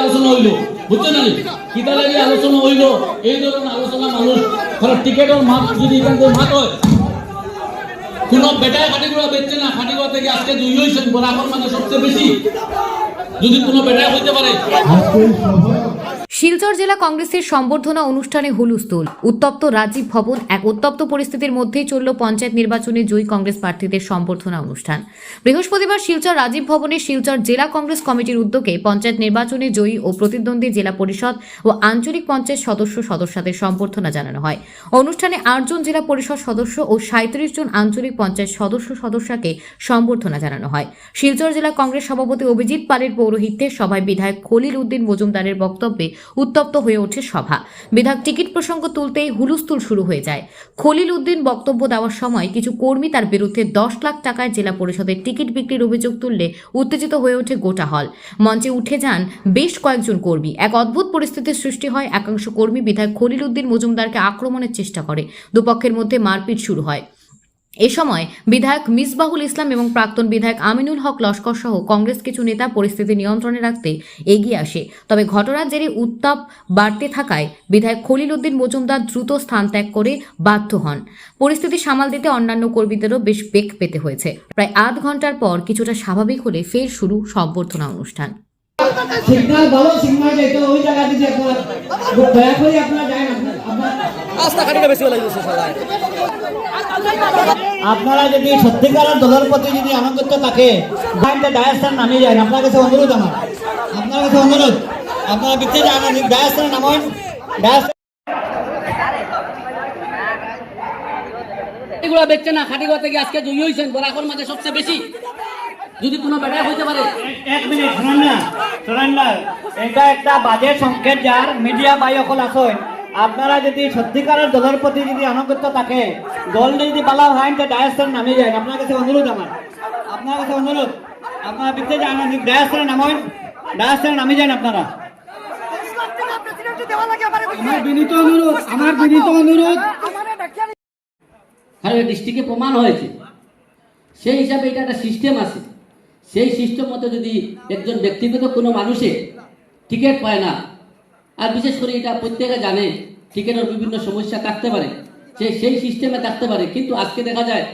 আলোচনা হইল বুঝছেন না কিতা লাগে আলোচনা হইল? এই ধরনের আলোচনা মানুষ ধরো টিকেটের মাপ যদি এখান থেকে মাপ হয় কোন বেটায় খাটিগুড়া বেচছে না খাটিগুড়া থেকে আজকে দুই হয়েছেন বরাবর মানে সবচেয়ে বেশি। যদি কোনো বেটায় হইতে পারে। শিলচর জেলা কংগ্রেসের সম্বর্ধনা অনুষ্ঠানে হুলুস্থুল। উত্তপ্ত রাজীব ভবন, এক উত্তপ্ত পরিস্থিতির মধ্যেই চলল পঞ্চায়েত নির্বাচনে জয়ী কংগ্রেস প্রার্থীদের সম্বর্ধনা অনুষ্ঠান। বৃহস্পতিবার শিলচর রাজীব ভবনে শিলচর জেলা কংগ্রেস কমিটির উদ্যোগে পঞ্চায়েত নির্বাচনে জয়ী ও প্রতিদ্বন্দ্বী জেলা পরিষদ ও আঞ্চলিক পঞ্চায়েত সদস্য সদস্যদের সম্বর্ধনা জানানো হয়। অনুষ্ঠানে আটজন জেলা পরিষদ সদস্য ও সাঁত্রিশ জন আঞ্চলিক পঞ্চায়েত সদস্য সদস্যকে সম্বর্ধনা জানানো হয়। শিলচর জেলা কংগ্রেস সভাপতি অভিজিৎ পালের পৌরোহিত্যে সভায় বিধায়ক খলিল উদ্দিন মজুমদারের বক্তব্যে উত্তপ্ত হয়ে ওঠে সভা। বিধায়ক টিকিট প্রসঙ্গ তুলতেই হুলুস্থুল শুরু হয়ে যায়। খলিল উদ্দিন বক্তব্য দেওয়ার সময় কিছু কর্মী তার বিরুদ্ধে দশ লাখ টাকায় জেলা পরিষদের টিকিট বিক্রির অভিযোগ তুললে উত্তেজিত হয়ে ওঠে গোটা হল। মঞ্চে উঠে যান বেশ কয়েকজন কর্মী। এক অদ্ভুত পরিস্থিতির সৃষ্টি হয়, একাংশ কর্মী বিধায়ক খলিল উদ্দিন মজুমদারকে আক্রমণের চেষ্টা করে। দুপক্ষের মধ্যে মারপিট শুরু হয়। এ সময় বিধায়ক মিসবাহুল ইসলাম এবং প্রাক্তন বিধায়ক আমিনুল হক লস্কর সহ কংগ্রেস কিছু নেতা পরিস্থিতি নিয়ন্ত্রণে রাখতে এগিয়ে আসে। তবে ঘটনার জেরে উত্তাপ বাড়তে থাকায় বিধায়ক খলিল উদ্দিন মজুমদার দ্রুত স্থান ত্যাগ করে বাধ্য হন। পরিস্থিতি সামাল দিতে অন্যান্য কর্মীদেরও বেশ বেগ পেতে হয়েছে। প্রায় আধ ঘণ্টার পর কিছুটা স্বাভাবিক হলে ফের শুরু সম্বর্ধনা অনুষ্ঠান। সিগন্যাল ভালো সিগন্যাল যাইতো ওই জায়গা দিতে আপনার দয়া করে আপনার আপনার রাস্তা খাটিটা বেশি বেলা গেছে সবাই। আপনারা যদি সত্যিকারের দলের প্রতি যদি আনন্দিত থাকে ডায়াস্থান নামিয়ে যায় আপনার কাছে অনুরোধ আমার। আপনার কাছে অনুরোধ। আপনারা বিচ্ছে যান ডায়াস্থানে নামেন। ডায়াস্থান এগুলো বেচছে না খাটিগুলো থেকে আজকে জয়ী হয়েছেন বরাবর মাঝে সবচেয়ে বেশি। যদি কোনো বেটায় হইতে পারে। এক মিনিট শুনুন না শুনুন না। এটা একটা বাজে সংকেত যার মিডিয়া বাই অকল আপনারা যদি সত্যিকারের দলের প্রতি যদি আনুগত্য থাকে দল যদি বালা হয় তো ডায়াস্থান নামিয়ে যায়। আপনার কাছে অনুরোধ আমার। আপনার কাছে অনুরোধ। আপনারা বিচ্ছে যান ডায়াস্থানে নামেন। ডায়াস্থানে নামিয়ে যান আপনারা। আমার বিনীত অনুরোধ আমার বিনীত অনুরোধ। আর ডিস্ট্রিক্টে প্রমাণ হয়েছে। সেই হিসাবে এটা একটা সিস্টেম আছে। সেই সিস্টেম মতো যদি একজন ব্যক্তিগত কোনো মানুষে টিকিট পায় না, আর বিশেষ করে এটা প্রত্যেকে জানে, টিকিটের বিভিন্ন সমস্যা থাকতে পারে, সে সেই সিস্টেমে থাকতে পারে। কিন্তু আজকে দেখা যায়,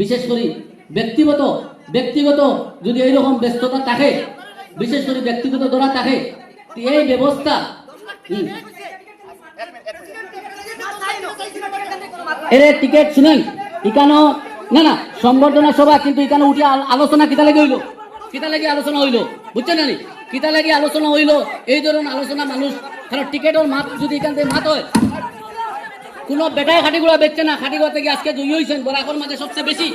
বিশেষ করে ব্যক্তিগত ব্যক্তিগত যদি এইরকম ব্যস্ততা থাকে, বিশেষ করে ব্যক্তিগত ধরা থাকে এই ব্যবস্থা এরে টিকিট শুনেন ইকানো না না সম্বর্ধনা সভা, কিন্তু এখানে উঠে আলোচনা কিতা লাগে হইল? কিতা লাগে আলোচনা হইল? বুঝছেন না নি? কিতা লাগে আলোচনা হইল? এই ধরনের আলোচনা মানুষ কারণ টিকেটের মাপ যদি এখান থেকে মাত হয়, কোনো বেটায় খাটিগুলো বেচছে না, খাটিগুলো থেকে আজকে জয়ী হয়েছেন বরাবর মাঝে সবচেয়ে বেশি।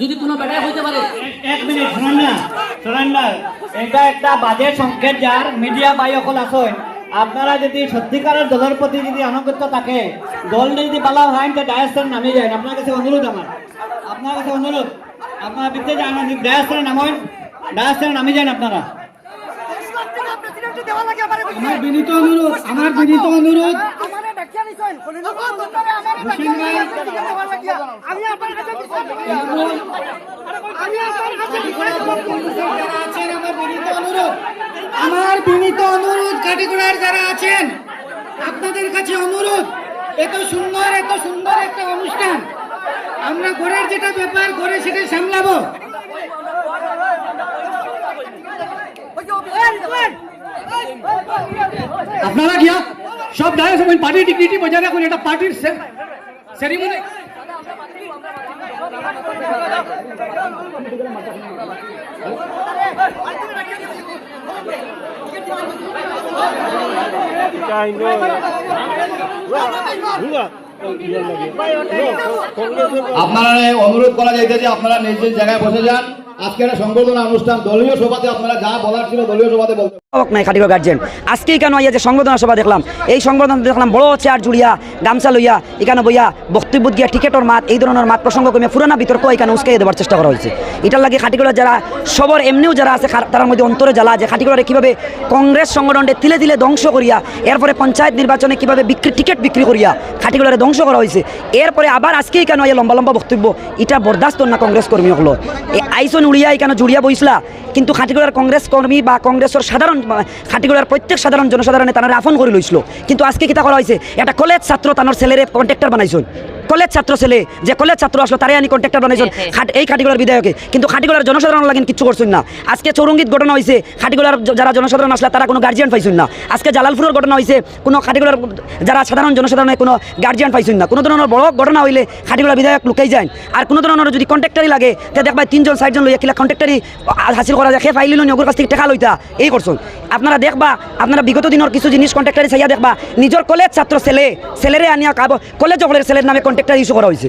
যদি কোনো বেটায় হইতে পারে। এক মিনিট, শুনুন না শুনুন না, এটা একটা বাজে সংকেত যার, মিডিয়া বাই অকল আসেন আপনারা যদি সত্যিকারের দলের প্রতি যদি আনুগত্য থাকে, দল যদি বালা হয়, তো ডায়াস্থান নামিয়ে যায় আপনার কাছে অনুরোধ আমার। আপনার কাছে অনুরোধ। আপনারা যান নামেন নামিয়ে যান আপনারা। আমার বিনীত অনুরোধ আমার বিনীত অনুরোধ। আমার বিনীত অনুরোধ কাটিগোড়ার যারা আছেন আপনাদের কাছে অনুরোধ এত সুন্দর এত সুন্দর আমরা ঘরের যেটা ব্যাপার, ঘরে সেটা সামলাবো। আপনারা গিয়া সব দাঁড়িয়ে সবাই পার্টির ডিগনিটি বজায় রাখুন, এটা পার্টির সেরিমনি আপনারা অনুরোধ করা যাইতে যে আপনারা নিজ নিজ জায়গায় বসে যান। আজকে সভা দেখলাম? চেয়ার গামছা লইয়া বইয়া বক্তব্য দিয়া মাত, এই মাত প্রসঙ্গ বিতর্ক এখানে উস্কাই দেওয়ার চেষ্টা করা সবর, এমনিও যারা আছে মধ্যে অন্তরে জ্বালা কংগ্রেস সংগঠনকে তিলে তিলে ধ্বংস করিয়া, এরপরে পঞ্চায়েত নির্বাচনে কীভাবে বিক্রি টিকিট বিক্রি করিয়া খাটিগড়ারে ধ্বংস করা হয়েছে, এরপরে আবার আজকেই কেন লম্বা লম্বা বক্তব্য, এটা বরদাস্ত না কংগ্রেস কর্মী হলো? আইসন উড়িয়া এখানে জুড়িয়া বইসলা? কিন্তু খাটিগড়ার কংগ্রেস কর্মী বা কংগ্রেসের সাধারণ খাটিগড়ার প্রত্যেক সাধারণ জনসাধারণে তারা আফন করে লইছিল কিন্তু আজকে কিতা করা হয়েছে একটা কলেজ ছাত্র তানোর ছেলেরে কন্ট্রাক্টর বানাইছেন কলেজ ছাত্র ছেলে যে কলেজ ছাত্র আসলো তারে আনি কন্ট্রাক্টর বানাইছেন এই খাটিগড়ার বিধায়কে। কিন্তু খাটিগড়ার জনসাধারণ লাগেন কিচ্ছু করছেন না। আজকে চৌরঙ্গিত ঘটনা হয়েছে খাটিগড়ার য- যারা জনসাধারণ আসলে তারা কোনো গার্জিয়ান পাইছেন না। আজকে জালালপুরের ঘটনা হয়েছে কোনো খাটিগড়ার যারা সাধারণ জনসাধারণের কোনো গার্জিয়ান পাইছেন না। কোনো ধরনের বড় ঘটনা হইলে খাটিগড়া বিধায়ক লুকাই যায় আর কোনো ধরনের যদি কন্ট্রাক্টারি লাগে তে দেখবা তিনজন চারজন লইয়া কিলা কন্ট্রাক্টারি হাসিল করা যায়। সে ফাইলিল নগর কাছ থেকে টাকা লইতা। এই করছেন। আপনারা দেখবা আপনারা বিগত দিনের কিছু জিনিস কন্ট্রাক্টারি চাইয়া দেখবা নিজের কলেজ ছাত্র ছেলে ছেলেরে আনিয়া কাব কলেজ অকলের ছেলের নামে কন্ট্রাক্টার ইস্যু করা হয়েছে।